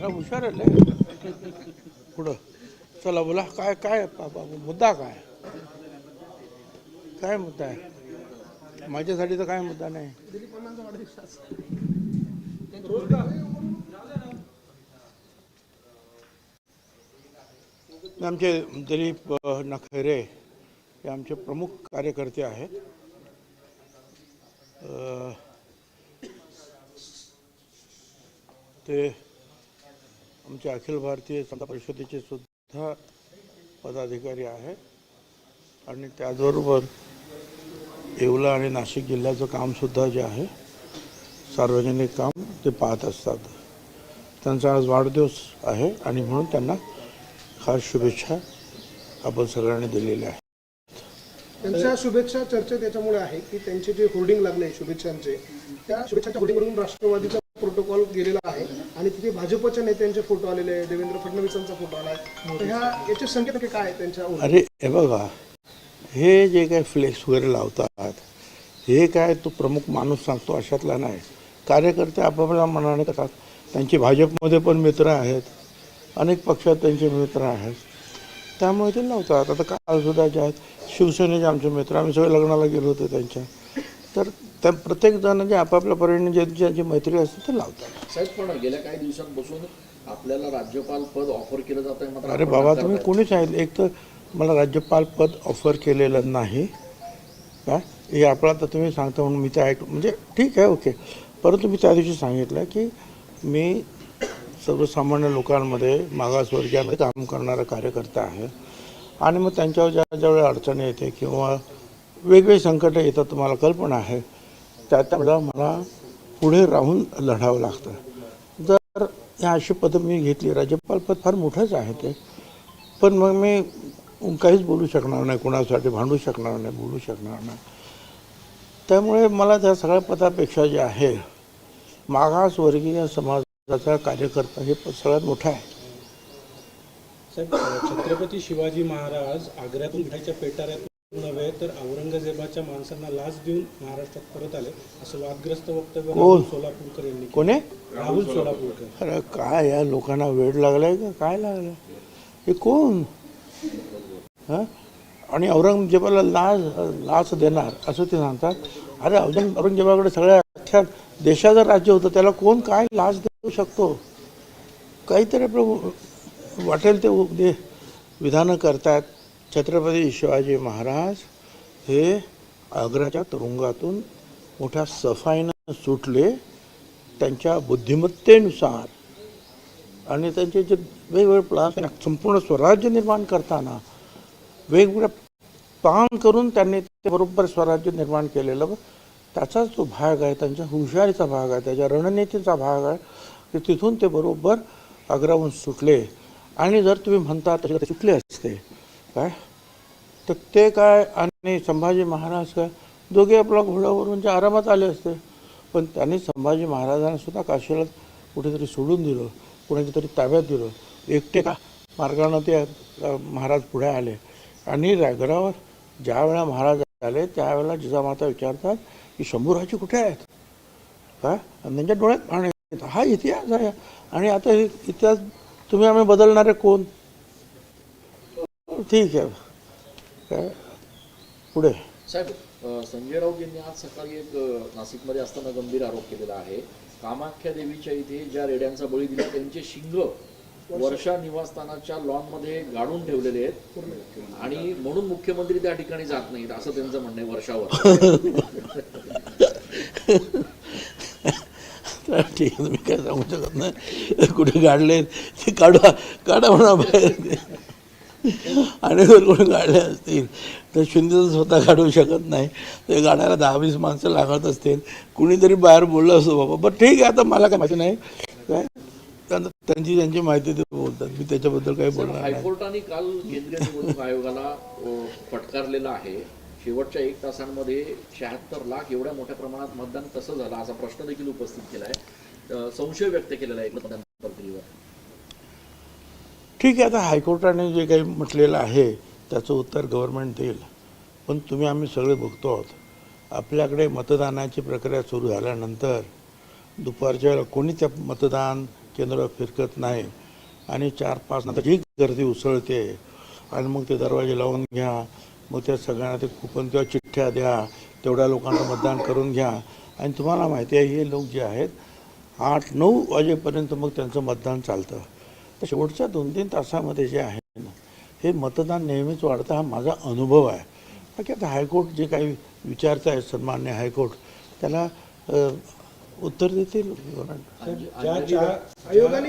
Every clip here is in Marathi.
जरा हुशार आहे पुढं. चला बोला काय काय बाबा? मुद्दा काय? काय मुद्दा आहे? माझ्यासाठी तर काय मुद्दा नाही. आमचे दिलीप नखेरे नखरे हे आमचे प्रमुख कार्यकर्ते आहेत. ते आमचे अखिल भारतीय संता परिषदेचे सुद्धा पदाधिकारी आहेत. आणि त्याचबरोबर येवला आणि नाशिक जिल्ह्याचं कामसुद्धा जे आहे सार्वजनिक काम ते पाहत असतात. त्यांचा आज वाढदिवस आहे आणि म्हणून त्यांना खास शुभेच्छा आपण सगळ्यांनी दिलेल्या आहेत. त्यांच्या शुभेच्छा चर्चेत याच्यामुळे आहे की त्यांचे जे होर्डिंग लागले शुभेच्छांचे त्या शुभेच्छांच्या होर्डिंगवरून राष्ट्रवादीचा प्रोटोकॉल गेलेला आहे. आणि तिथे भाजपच्या नेत्यांचे फोटो आलेले आहे देवेंद्र फडणवीसांचा फोटो आला आहे. तर ह्या याचे संकेत काय आहे त्यांच्या अरे हे बघा हे जे काय फ्लेक्स वगैरे लावतात हे काय तो प्रमुख माणूस सांगतो अशातला नाही. कार्यकर्ते आपापल्या मनाने करतात त्यांचे भाजपमध्ये पण मित्र आहेत अनेक पक्षात त्यांचे मित्र आहेत. त्यामुळे ते लावतात आता कालसुद्धा जे आहेत शिवसेनेचे आमचे मित्र आम्ही सगळे लग्नाला गेलो होतो त्यांच्या. तर त्या प्रत्येक जण जे आपापल्या परीने जे ज्यांची मैत्री असते ते लावतात. साहेब पण गेल्या काही दिवसांपासून आपल्याला राज्यपाल पद ऑफर केलं जात आहे अरे बाबा तुम्ही. कोणी सांगितलं? एक तर मला राज्यपाल पद ऑफर केलेलं नाही. का हे आपला तर तुम्ही सांगता म्हणून मी ते ऐक म्हणजे ठीक आहे ओके. परंतु मी त्या दिवशी सांगितलं की मी सर्वसामान्य लोकांमध्ये मागासवर्गीयामध्ये काम करणारा कार्यकर्ता आहे. आणि मग त्यांच्यावर ज्या ज्यावेळी अडचणी येते किंवा वेगवेगळी संकटं येतात तुम्हाला कल्पना आहे त्या मला पुढे राहून लढावं लागतं. जर ह्या अशी पदं मी घेतली राज्यपाल पद फार मोठंच आहे ते. पण मग मी काहीच बोलू शकणार नाही कोणासाठी भांडू शकणार नाही बोलू शकणार नाही. त्यामुळे मला त्या सगळ्या पदापेक्षा जे आहे मागासवर्गीय समाजाचा कार्यकर्ता हे पद सगळ्यात मोठं आहे. साहेब छत्रपती शिवाजी महाराज आग्र्यातून घ्यायच्या पेटाऱ्यातून नव्हे तर औरंगजेबाच्या माणसांना लाच देऊन महाराष्ट्रात परत आले असं वादग्रस्त वक्तव्य कोण? राहुल सोलापूरकर यांनी. कोणी? राहुल सोलापूरकर. अरे काय या लोकांना वेळ लागलाय का? काय लागलं हे कोण? हां? आणि औरंगजेबाला लाच लाच देणार असं ते सांगतात? अरे औरंग औरंगजेबाकडे सगळ्या अख्ख्या देशाचं राज्य होतं त्याला कोण काय लाच देऊ शकतो? काहीतरी आपलं वाटेल ते विधानं करतात छत्रपती शिवाजी महाराज हे आग्र्याच्या तुरुंगातून मोठ्या सफाईनं सुटले त्यांच्या बुद्धिमत्तेनुसार. आणि त्यांचे जे वेगवेगळे प्लान संपूर्ण स्वराज्य निर्माण करताना वेगवेगळ्या पान करून त्यांनी ते बरोबर स्वराज्य निर्माण केलेलं त्याचाच जो भाग आहे त्यांच्या हुशारीचा भाग आहे त्याच्या रणनीतीचा भाग आहे की तिथून ते बरोबर आग्राहून सुटले. आणि जर तुम्ही म्हणता तसे ते सुटले असते. काय? तर ते काय आणि संभाजी महाराज काय? दोघे आपला घोड्यावरून जे आरामात आले असते. पण त्यांनी संभाजी महाराजांना सुद्धा काशीला कुठेतरी सोडून दिलं. कुणाच्या तरी ताब्यात दिलं. एकटे का? मार्गानं ते महाराज पुढे आले. आणि रायगडावर ज्या वेळा महाराज आले त्यावेळेला जिजामाता विचारतात की शंभूराजी कुठे आहेत? काय? आणि त्यांच्या डोळ्यात पाणी हा इतिहास आहे. आणि आता हे इतिहास तुम्ही आम्ही बदलणारे कोण? ठीक आहे. काय? पुढे. साहेब अ, संजय राऊत यांनी आज सकाळी एक अ, नाशिकमध्ये असताना गंभीर आरोप केलेला आहे. कामाख्या देवीच्या इथे ज्या रेड्यांचा बळी दिला त्यांचे शिंग वर्षा निवासस्थानाच्या लॉनमध्ये गाडून ठेवलेले आहेत. आणि म्हणून मुख्यमंत्री त्या ठिकाणी जात नाहीत असं त्यांचं म्हणणं आहे वर्षावर. तर ठीक आहे तुम्ही काय सांगू शकत नाही. कुठे काढले ते काढा काढा म्हणा बाहेर. आणि जर कोणी काढले असतील. तर शिंदे तर स्वतः काढू शकत नाही. ते गाण्याला दहा वीस माणसं लागत असतील. कुणीतरी बाहेर बोललं असतो बाबा बरं ठीक आहे आता मला काय माहिती नाही. काय? त्यांची त्यांची माहिती ते बोलतात. मी त्याच्याबद्दल काही बोलणार हायकोर्टाने काल केंद्रीय निवडणूक आयोगाला फटकारलेलं आहे. शेवटच्या एक तासांमध्ये शहात्तर लाख एवढ्या मोठ्या प्रमाणात मतदान कसं झालं? असा प्रश्न देखील उपस्थित केला आहे संशय व्यक्त केलेला आहे मतदान प्रक्रियेवर ठीक आहे आता हायकोर्टाने जे काही म्हटलेलं आहे त्याचं उत्तर गव्हर्नमेंट देईल. पण तुम्ही आम्ही सगळे बघतो आहोत. आपल्याकडे मतदानाची प्रक्रिया सुरू झाल्यानंतर दुपारच्या वेळेला कोणी त्या मतदान केंद्र फिरकत नाही. आणि चार पाच नंतर जी गर्दी उसळते आणि मग ते दरवाजे लावून घ्या मग त्या सगळ्यांना ते कुपन किंवा चिठ्ठ्या द्या तेवढ्या लोकांना मतदान करून घ्या. आणि तुम्हाला माहिती आहे हे लोक जे आहेत आठ नऊ वाजेपर्यंत मग त्यांचं मतदान चालतं. शेवटच्या दोन तीन तासामध्ये जे आहे ना हे मतदान नेहमीच वाढतं हा माझा अनुभव आहे. बाकी आता हायकोर्ट जे काही विचारत आहे सन्मान्य हायकोर्ट त्याला उत्तर देतील? आयोगाने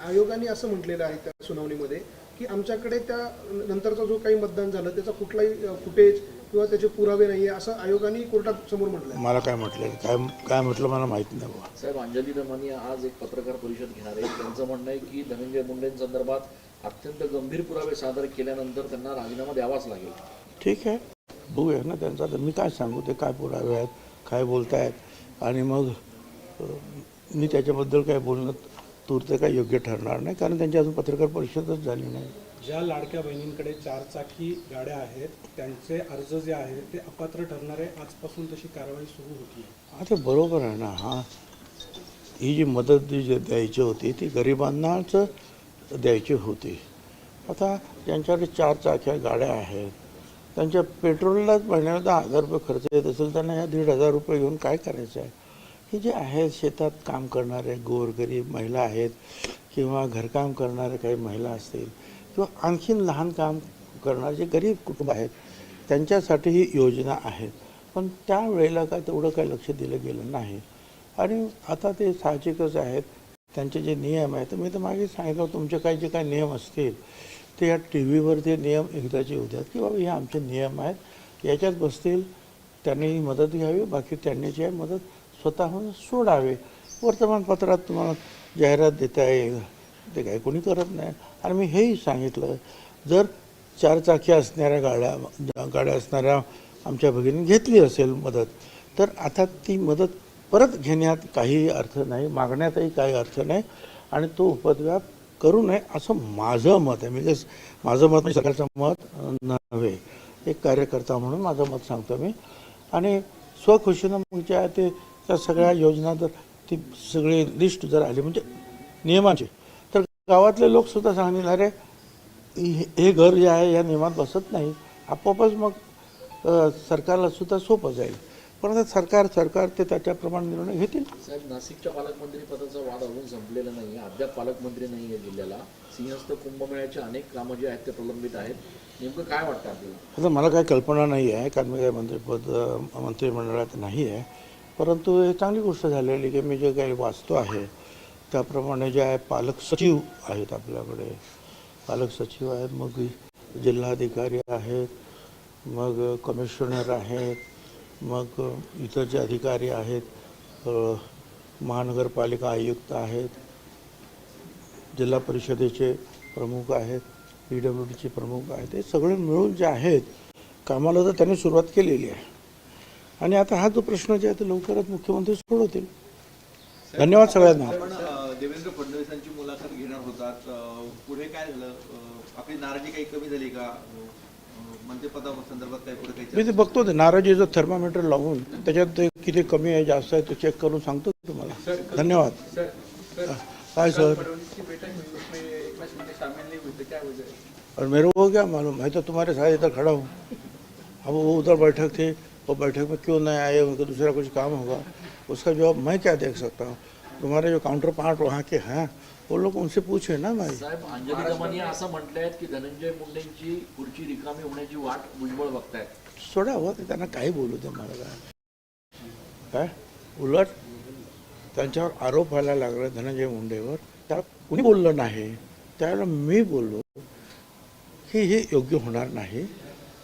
आयोगाने असं म्हटलेलं आहे त्या सुनावणीमध्ये की आमच्याकडे त्या नंतरचा जो काही मतदान झालं त्याचा कुठलाही फुटेज किंवा त्याचे पुरावे नाहीये असं आयोगाने कोर्टात समोर म्हटलंय. मला काय म्हटलं काय काय म्हटलं मला माहीत नाही बाबा. साहेब अंजली दमानी आज एक पत्रकार परिषद घेणार आहे. त्यांचं म्हणणं आहे की धनंजय मुंडेंसंदर्भात अत्यंत गंभीर पुरावे सादर केल्यानंतर त्यांना राजीनामा द्यावाच लागेल. ठीक आहे. बघूया ना त्यांचा. तर मी काय सांगू? ते काय पुरावे आहेत? काय बोलतायत? आणि मग मी त्याच्याबद्दल काय बोलणं तूर्त काय योग्य ठरणार नाही कारण त्यांची अजून पत्रकार परिषदच झाली नाही. ज्या लाडक्या बहिणींकडे चारचाकी गाड्या आहेत त्यांचे अर्ज जे आहेत ते अपात्र ठरणारे आजपासून तशी कारवाई सुरू होती. हा ते बरोबर आहे ना हा. ही जी मदत जी द्यायची होती ती गरिबांनाच द्यायची होती. आता ज्यांच्याकडे चार चाक्या गाड्या आहेत त्यांच्या पेट्रोललाच महिन्याला दहा हजार रुपये खर्च येत असेल त्यांना ह्या दीड हजार रुपये घेऊन काय करायचं आहे? हे जे आहेत शेतात काम करणारे गोरगरीब महिला आहेत किंवा घरकाम करणारे काही महिला असतील किंवा आणखीन लहान काम करणारे जे गरीब कुटुंब आहेत त्यांच्यासाठी ही योजना आहेत पण त्यावेळेला काय तेवढं काही लक्ष दिलं गेलं नाही. आणि आता ते साहजिकच आहेत. त्यांचे जे नियम आहेत मी तर मागे सांगितलं तुमचे काही जे काही नियम असतील ते या टी व्हीवर ते नियम एकदाचे येऊ की बाबा हे आमचे नियम आहेत याच्यात बसतील त्यांनी मदत घ्यावी बाकी त्यांनी जी आहे मदत स्वतःहून सोडावे. वर्तमानपत्रात तुम्हाला जाहिरात देता येईल. ते काही कोणी करत नाही. आणि मी हेही सांगितलं जर चारचाकी असणाऱ्या गाड्या गाड्या असणाऱ्या आमच्या भगिनी घेतली असेल मदत तर आता ती मदत परत घेण्यात काही अर्थ नाही मागण्यातही काही अर्थ नाही आणि तो उपद्व्याप करू नये असं माझं मत आहे. म्हणजे माझं मत म्हणजे सरकारचं मत नव्हे. एक कार्यकर्ता म्हणून माझं मत सांगतो मी. आणि स्वखुशीनं मग जे आहे ते त्या सगळ्या योजना जर ती सगळी लिस्ट जर आली म्हणजे नियमाची तर गावातले लोकसुद्धा सांगतील अरे हे घर जे आहे या नियमात बसत नाही. आपोआपच मग सरकारला सुद्धा सोपं जाईल. पण आता सरकार सरकार ते त्याच्याप्रमाणे निर्णय घेतील. साहेब नाशिकच्या पालकमंत्री पदाचा वाद अजून संपलेला नाही अद्याप पालकमंत्री नाही आहे जिल्ह्याला. सिंहस्थ कुंभमेळ्याचे अनेक कामं जे आहेत ते प्रलंबित आहेत. नेमकं काय वाटतं आपल्याला? आता मला काही कल्पना नाही आहे कारण मी काही मंत्रिपद मंत्रिमंडळात नाही आहे परंतु हे चांगली गोष्ट झालेली की मी जे काही वाचतो आहे त्याप्रमाणे जे आहे पालक सचिव आहेत आपल्याकडे. पालक सचिव आहेत मग जिल्हाधिकारी आहेत मग कमिशनर आहेत मग इतर जे अधिकारी आहेत महानगरपालिका आयुक्त आहेत जिल्हा परिषदेचे प्रमुख आहेत पी डब्ल्यू डीचे प्रमुख आहेत हे सगळे मिळून जे आहेत कामाला तर त्यांनी सुरुवात केलेली आहे. आणि आता हा जो प्रश्न जे आहे तो लवकरच मुख्यमंत्री सोडवतील. धन्यवाद सगळ्यांना. देवेंद्र फडणवीसांची मुलाखत घेणार होतात. पुढे काय झालं? आपली नाराजी काही कमी झाली का? मी ते बघतो ते नाराजीचं थर्मामीटर लावून त्याच्यात ते किती कमी आहे जास्त आहे ते चेक करून सांगतो तुम्हाला. धन्यवाद. काय सर और मेरे को क्या मालूम? मैं तो तुम्हारे साथ इधर खड़ा हूँ। अब वो उधर बैठक थे। वो बैठक में क्यों नहीं आए? उनको दूसरा कुछ काम होगा। उसका जवाब मैं क्या देख सकता हूँ? तुम्हारे जो काउंटर पार्ट वहाँ के हैं वो लोग उनसे पूछे ना भाई। साहेब अंजली दमानी असं म्हटलंय की धनंजय मुंडेंची खुर्ची रिकामी होण्याची वाट भुजबळ बघतायत. सोडा हो ते त्यांना काही बोलू दे मला काय. काय? उलट त्यांच्यावर आरोप व्हायला लागला धनंजय मुंडेवर. त्याला कुणी बोललं नाही? त्यावेळेला मी बोललो की हे योग्य होणार नाही.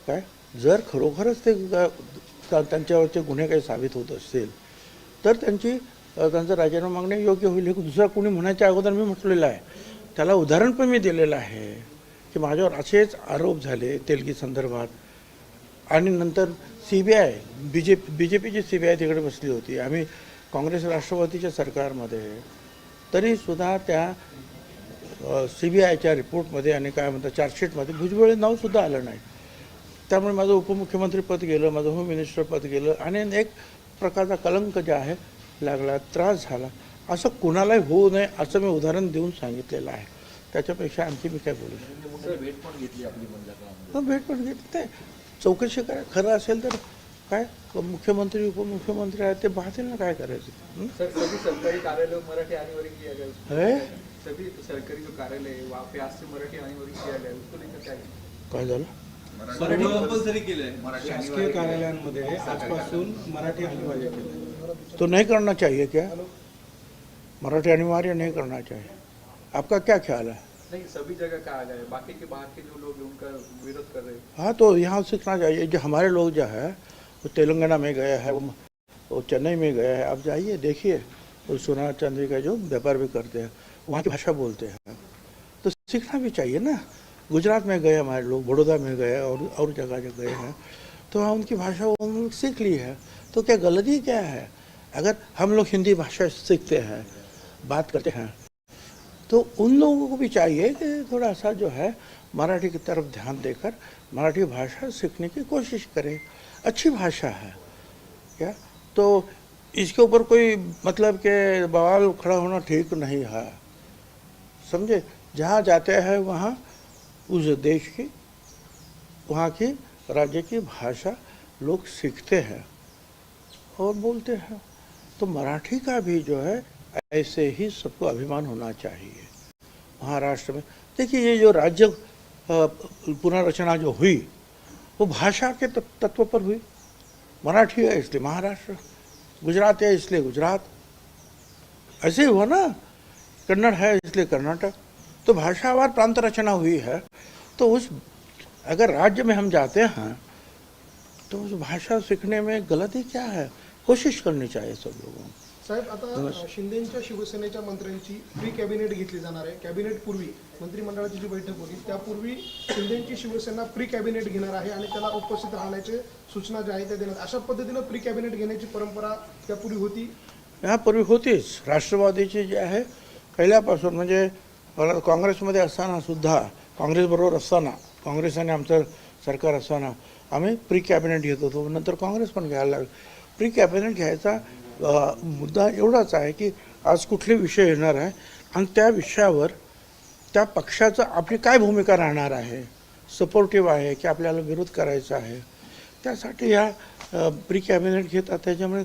काय? जर खरोखरच ते त्यांच्यावरचे गुन्हे काही साबित होत असतील तर त्यांची त्यांचं राजीनामा मागणे योग्य होईल. हे दुसरा कोणी म्हणायच्या अगोदर मी म्हटलेलं आहे. त्याला उदाहरण पण मी दिलेलं आहे की माझ्यावर असेच आरोप झाले तेलगी संदर्भात. आणि नंतर C B I B J B J Peechi C B I तिकडे बसली होती. आम्ही काँग्रेस राष्ट्रवादीच्या सरकारमध्ये तरीसुद्धा त्या सी बी आयच्या रिपोर्टमध्ये आणि काय म्हणतात चार्जशीटमध्ये भुजबळ नावसुद्धा आलं नाही. त्यामुळे माझं उपमुख्यमंत्रीपद गेलं माझं होम मिनिस्टरपद गेलं आणि एक प्रकारचा कलंक जे आहे लागला त्रास झाला. असं कुणालाही होऊ नये असं मी उदाहरण देऊन सांगितलेलं आहे. त्याच्यापेक्षा आणखी मी काय बोलू शकतो? भेट पण घेतली आपली भेट पण घेतली. ते चौकशी करा खरं असेल तर काय? मुख्यमंत्री उपमुख्यमंत्री आहेत ते पाहतील ना काय करायचं. सरकारी कार्यालय मराठी किया झालं? कंपल्सरी केलंय शासकीय कार्यालयांमध्ये आजपासून मराठी अनिवार्य केलं. तो नहीं करना चाहिए क्या? मराठी अनिवार्य नहीं करना चाहिए। आपका क्या ख्याल है? नहीं सभी जगह कहा गया है बाकी के बाहर के जो लोग हैं उनका विरोध कर रहे हैं। हाँ तो यहाँ सीखना चाहिए जो हमारे लोग जो है वो तेलंगाना में गए हैं वो वो चेन्नई में गए हैं। आप जाइए देखिए वो सोना चांदी का जो व्यापार भी करते हैं वहाँ की भाषा बोलते हैं। तो सीखना भी चाहिए ना। गुजरात में गए हमारे लोग, बड़ौदा में गए और और जगह जगह गए हैं। तो हम उनकी भाषा वो सीख ली है। तो क्या गलती क्या है? अगर हम लोग हिंदी भाषा सीखते हैं, बात करते हैं तो उन लोगों को भी चाहिए कि थोड़ा सा जो है, मराठी की तरफ़ ध्यान देकर मराठी भाषा सीखने की कोशिश करें। अच्छी भाषा है, क्या? तो इसके ऊपर कोई मतलब के बवाल खड़ा होना ठीक नहीं है, समझे? जहाँ जाते हैं वहाँ उस देश की, वहाँ की राज्य की भाषा लोग सीखते हैं और बोलते हैं। तो मराठी का भी जो है, ऐसे ही सबको अभिमान होना चाहिए। महाराष्ट्र में, देखिए ये जो राज्य पुनर्रचना जो हुई, वो भाषा के तत्व पर हुई। मराठी है इसलिए महाराष्ट्र, गुजरात है इसलिए गुजरात। ऐसे ही हुआ ना, कन्नड़ है इसलिए कर्नाटक। तो भाषावार प्रांत रचना हुई है तो उस अगर राज्य में हम जाते हैं तो उस भाषा सीखने में गलती क्या है? कोशिश करनी चाहिए सब लोगों को। साहेब आता शिंदेच्या शिवसेनेच्या मंत्र्यांची प्री कॅबिनेट घेतली जाणार आहे. कॅबिनेट पूर्वी मंत्रिमंडळाची जी बैठक होती त्यापूर्वी शिंदेची शिवसेना प्री कॅबिनेट घेणार आहे आणि त्याला उपस्थित राहण्याचे सूचना ज्या आहेत त्या देण्यात अशा पद्धतीनं प्री कॅबिनेट घेण्याची परंपरा त्यापूर्वी होती? यापूर्वी होतीच. राष्ट्रवादीची जी आहे पहिल्यापासून म्हणजे मला काँग्रेसमध्ये असताना सुद्धा काँग्रेसबरोबर असताना काँग्रेस आणि आमचं सरकार असताना आम्ही प्री कॅबिनेट घेत होतो. नंतर काँग्रेस पण घ्यायला लागलो. प्री कॅबिनेट घ्यायचा मुद्दा एवढाच आहे की आज कुठले विषय येणार आहे आणि त्या विषयावर त्या पक्षाचं आपली काय भूमिका राहणार आहे? सपोर्टिव्ह आहे की आपल्याला विरोध करायचा आहे? त्यासाठी ह्या प्री कॅबिनेट घेतात. त्याच्यामुळे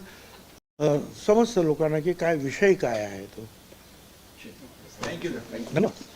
समजतं लोकांना की काय विषय काय आहे तो. थँक्यू धन्यवाद